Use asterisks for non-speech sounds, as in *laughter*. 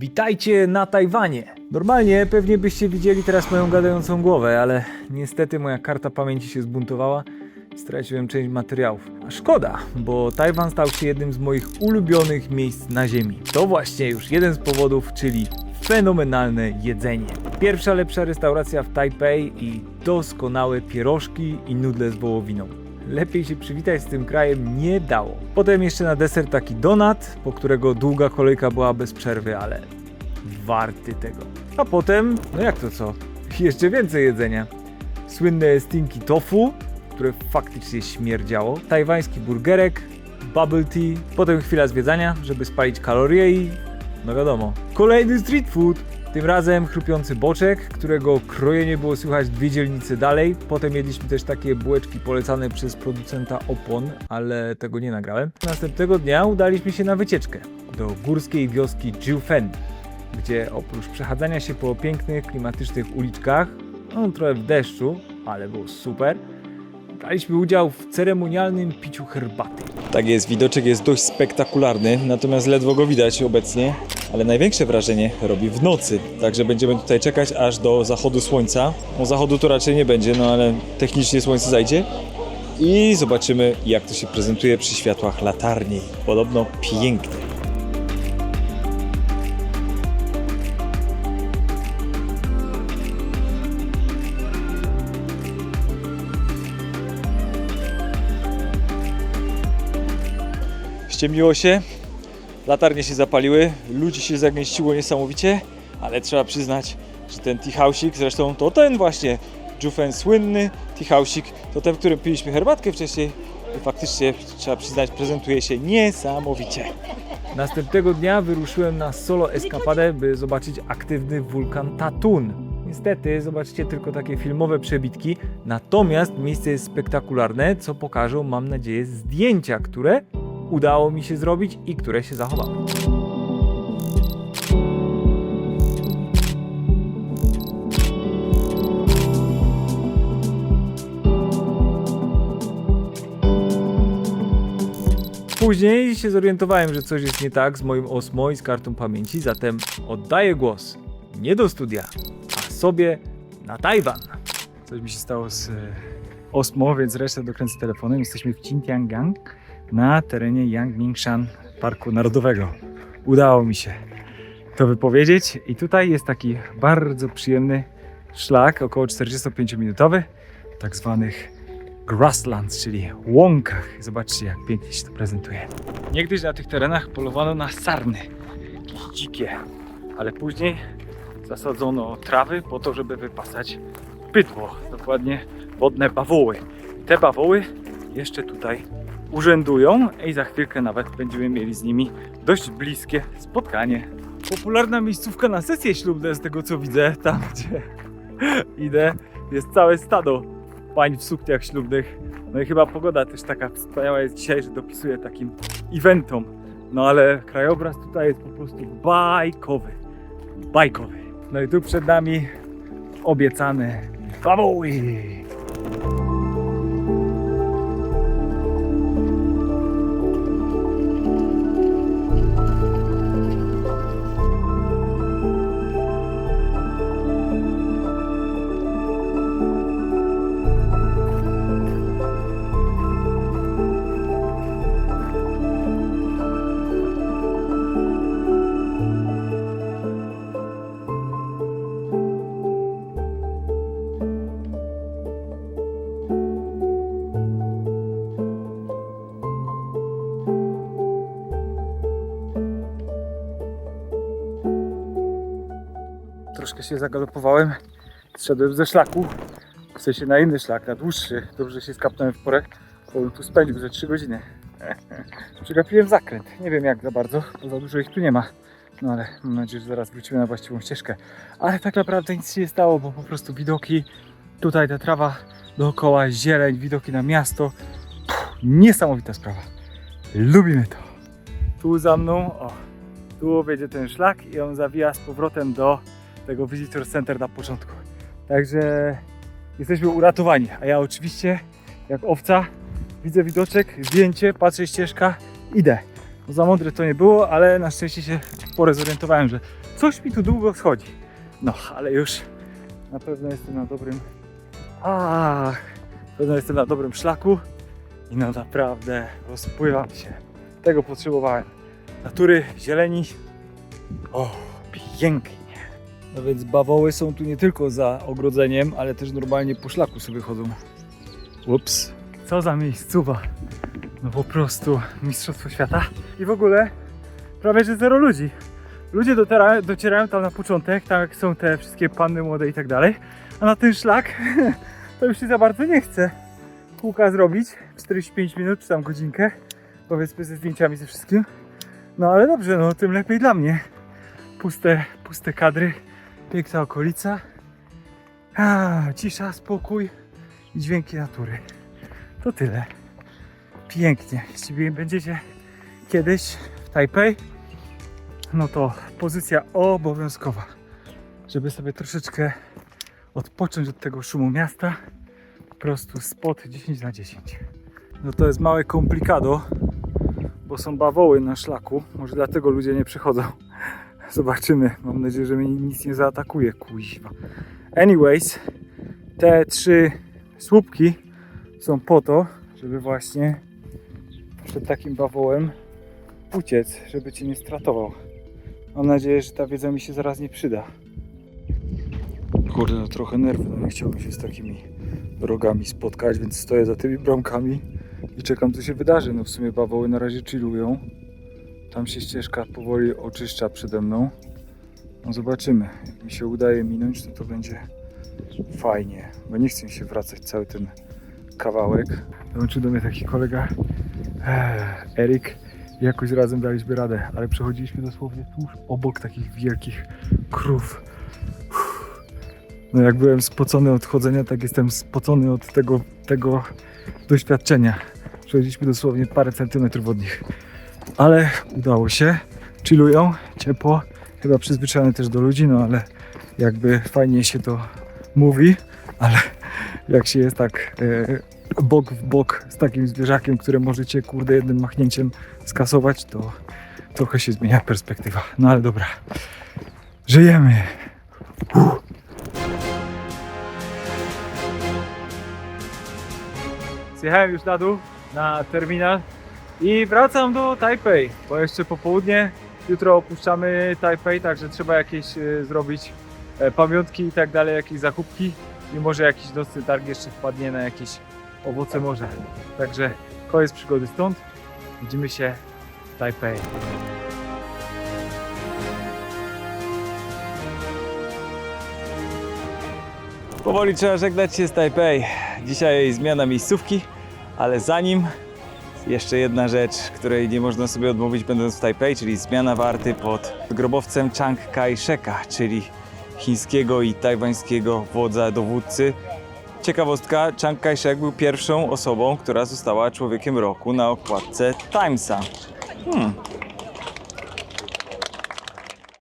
Witajcie na Tajwanie! Normalnie pewnie byście widzieli teraz moją gadającą głowę, ale niestety moja karta pamięci się zbuntowała straciłem część materiałów. A szkoda, bo Tajwan stał się jednym z moich ulubionych miejsc na Ziemi. To właśnie już jeden z powodów, czyli fenomenalne jedzenie. Pierwsza lepsza restauracja w Tajpej i doskonałe pierożki i nudle z wołowiną. Lepiej się przywitać z tym krajem nie dało. Potem jeszcze na deser taki donat, po którego długa kolejka była bez przerwy, ale warty tego. A potem, no jak to co? *laughs* Jeszcze więcej jedzenia. Słynne stinky tofu, które faktycznie śmierdziało, tajwański burgerek, bubble tea, potem chwila zwiedzania, żeby spalić kalorie i no wiadomo, kolejny street food. Tym razem chrupiący boczek, którego krojenie było słychać dwie dzielnice dalej. Potem jedliśmy też takie bułeczki polecane przez producenta opon, ale tego nie nagrałem. Następnego dnia udaliśmy się na wycieczkę do górskiej wioski Jiufen, gdzie oprócz przechadzania się po pięknych, klimatycznych uliczkach, no trochę w deszczu, ale było super, braliśmy udział w ceremonialnym piciu herbaty. Tak jest, widoczek jest dość spektakularny, natomiast ledwo go widać obecnie, ale największe wrażenie robi w nocy. Także będziemy tutaj czekać aż do zachodu słońca. O zachodu to raczej nie będzie, no ale technicznie słońce zajdzie. I zobaczymy, jak to się prezentuje przy światłach latarni. Podobno pięknie. Ściemniło się, latarnie się zapaliły, ludzi się zagęściło niesamowicie, ale trzeba przyznać, że ten tea house'ik, zresztą to ten właśnie Jufen słynny tea house'ik, to ten, w którym piliśmy herbatkę wcześniej faktycznie trzeba przyznać, prezentuje się niesamowicie. Następnego dnia wyruszyłem na solo eskapadę, by zobaczyć aktywny wulkan Tatun. Niestety zobaczycie tylko takie filmowe przebitki, natomiast miejsce jest spektakularne, co pokażą, mam nadzieję, zdjęcia, które udało mi się zrobić i które się zachowały. Później się zorientowałem, że coś jest nie tak z moim Osmo i z kartą pamięci, zatem oddaję głos nie do studia, a sobie na Tajwan. Coś mi się stało z e, Osmo, więc resztę dokręcę telefonem. Jesteśmy w Xinjiang na terenie Yangmingshan Parku Narodowego. Udało mi się to wypowiedzieć i tutaj jest taki bardzo przyjemny szlak, około 45-minutowy, tak zwanych grasslands, czyli łąkach. Zobaczcie, jak pięknie się to prezentuje. Niegdyś na tych terenach polowano na sarny, jakieś dzikie, ale później zasadzono trawy po to, żeby wypasać bydło, dokładnie wodne bawoły. Te bawoły jeszcze tutaj urzędują i za chwilkę nawet będziemy mieli z nimi dość bliskie spotkanie. Popularna miejscówka na sesje ślubne, z tego co widzę, tam *laughs* gdzie idę, jest całe stado pań w sukniach ślubnych. No i chyba pogoda też taka wspaniała jest dzisiaj, że dopisuje takim eventom. No ale krajobraz tutaj jest po prostu bajkowy. Bajkowy. No i tu przed nami obiecane bawoły. Troszkę się zagalopowałem. Zszedłem ze szlaku. W sensie na inny szlak, na dłuższy. Dobrze się skapnąłem w porę, bo bym tu spędził ze 3 godziny. *laughs* Przegapiłem zakręt. Nie wiem jak za bardzo, bo za dużo ich tu nie ma. No ale mam nadzieję, że zaraz wrócimy na właściwą ścieżkę. Ale tak naprawdę nic się nie stało, bo po prostu widoki, tutaj ta trawa dookoła, zieleń, widoki na miasto. Puh, niesamowita sprawa. Lubimy to. Tu za mną, o, tu wiedzie ten szlak i on zawija z powrotem do tego Visitor Center na początku. Także jesteśmy uratowani. A ja oczywiście, jak owca, widzę widoczek, zdjęcie, patrzę ścieżka, idę. No, za mądre to nie było, ale na szczęście się porę zorientowałem, że coś mi tu długo schodzi. No, ale już na pewno jestem na dobrym. Ach, na pewno jestem na dobrym szlaku i no naprawdę rozpływam się. Tego potrzebowałem. Natury, zieleni. O, pięknie. No więc bawoły są tu nie tylko za ogrodzeniem, ale też normalnie po szlaku sobie chodzą. Ups. Co za miejscowa. No po prostu Mistrzostwo Świata. I w ogóle prawie że zero ludzi. Ludzie docierają, docierają tam na początek, tam jak są te wszystkie panny młode i tak dalej. A na ten szlak *laughs* to już się za bardzo nie chce. Kółka zrobić 45 minut czy tam godzinkę. Powiedzmy ze zdjęciami ze wszystkim. No ale dobrze, no tym lepiej dla mnie. Puste, puste kadry, piękna okolica. A, cisza, spokój i dźwięki natury. To tyle. Pięknie. Jeśli będziecie kiedyś w Tajpej, no to pozycja obowiązkowa, żeby sobie troszeczkę odpocząć od tego szumu miasta. Po prostu spot 10 na 10. No to jest małe komplikado, bo są bawoły na szlaku. Może dlatego ludzie nie przychodzą. Zobaczymy. Mam nadzieję, że mnie nic nie zaatakuje. Kuźwa. Anyways, te trzy słupki są po to, żeby właśnie przed takim bawołem uciec, żeby cię nie stratował. Mam nadzieję, że ta wiedza mi się zaraz nie przyda. Kurde, no trochę nerwy, no nie chciałbym się z takimi rogami spotkać, więc stoję za tymi bramkami i czekam co się wydarzy. No w sumie bawoły na razie chillują. Tam się ścieżka powoli oczyszcza przede mną. No zobaczymy. Jak mi się udaje minąć, no to będzie fajnie, bo nie chcę się wracać cały ten kawałek. Dołączył do mnie taki kolega Ech, Erik jakoś razem daliśmy radę, ale przechodziliśmy dosłownie tuż obok takich wielkich krów. No jak byłem spocony od chodzenia, tak jestem spocony od tego, tego doświadczenia. Przechodziliśmy dosłownie parę centymetrów od nich. Ale udało się. Chillują, ciepło. Chyba przyzwyczajony też do ludzi, no ale jakby fajnie się to mówi, ale jak się jest tak e, bok w bok z takim zwierzakiem, które możecie kurde jednym machnięciem skasować, to trochę się zmienia perspektywa. No ale dobra. Żyjemy. Uff. Zjechałem już na dół, na terminal i wracam do Taipei, bo jeszcze popołudnie, jutro opuszczamy Taipei, także trzeba jakieś e, zrobić e, pamiątki i tak dalej, jakieś zakupki i może jakiś nocny targ jeszcze wpadnie na jakieś owoce morza. Także koniec przygody stąd, widzimy się w Taipei. Powoli trzeba żegnać się z Tajpej. Dzisiaj zmiana miejscówki, ale zanim jeszcze jedna rzecz, której nie można sobie odmówić będąc w Tajpej, czyli zmiana warty pod grobowcem Chiang Kai-sheka, czyli chińskiego i tajwańskiego wodza dowódcy. Ciekawostka, Chiang Kai-shek był pierwszą osobą, która została człowiekiem roku na okładce Timesa. Hmm,